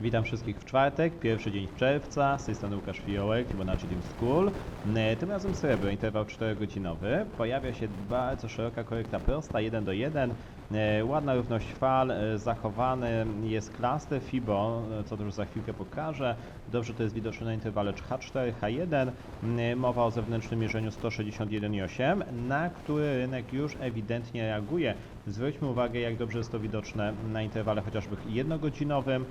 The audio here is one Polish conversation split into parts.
Witam wszystkich w czwartek, pierwszy dzień czerwca, z tej strony Łukasz Fiołek, Fibonacci Team School. E, Tym razem srebro, interwał 4-godzinowy. Pojawia się bardzo szeroka korekta prosta, 1 do 1. E, Ładna równość fal, e, zachowany jest klaster FIBO, co też za chwilkę pokażę. Dobrze to jest widoczne na interwale H4, H1. E, Mowa o zewnętrznym mierzeniu 161,8, na który rynek już ewidentnie reaguje. Zwróćmy uwagę, jak dobrze jest to widoczne na interwale chociażby jednogodzinowym.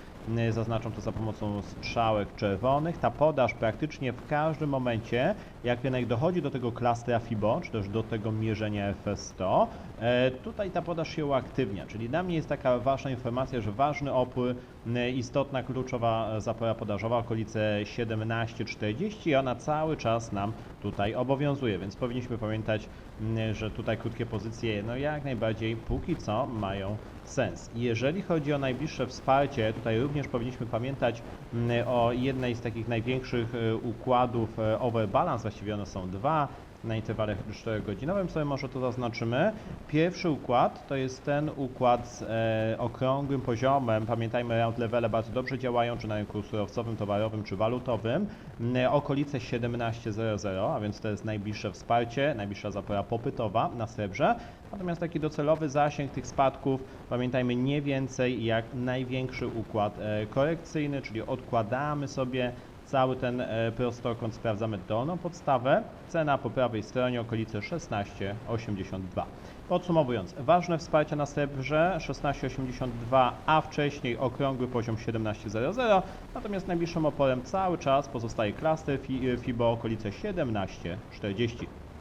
Zaznaczam to za pomocą strzałek czerwonych. Ta podaż praktycznie w każdym momencie, jak rynek dochodzi do tego klastra FIBO, czy też do tego mierzenia FS100, e, tutaj ta podaż się uaktywnia. Czyli dla mnie jest taka ważna informacja, że ważny opór, y, istotna, kluczowa zapora podażowa, okolice 17,40 i ona cały czas nam tutaj obowiązuje, więc powinniśmy pamiętać, że tutaj krótkie pozycje no jak najbardziej póki co mają sens. Jeżeli chodzi o najbliższe wsparcie, tutaj również powinniśmy pamiętać mm, o jednej z takich największych e, układów e, overbalance, właściwie one są dwa, na interwale 4-godzinowym sobie może to zaznaczymy. Pierwszy układ to jest ten układ z e, okrągłym poziomem. Pamiętajmy, round levele bardzo dobrze działają, czy na rynku surowcowym, towarowym, czy walutowym. Mm, Okolice 17.00, a więc to jest najbliższe wsparcie, najbliższa zapora popytowa na srebrze. Natomiast taki docelowy zasięg tych spadków, pamiętajmy, nie więcej jak największy układ e, korekcyjny, czyli odkładamy sobie cały ten e, prostokąt, sprawdzamy dolną podstawę, cena po prawej stronie okolice 16,82. Podsumowując, ważne wsparcie na srebrze 16,82, a wcześniej okrągły poziom 17,00, natomiast najbliższym oporem cały czas pozostaje klaster Fi- FIBO okolice 17,40.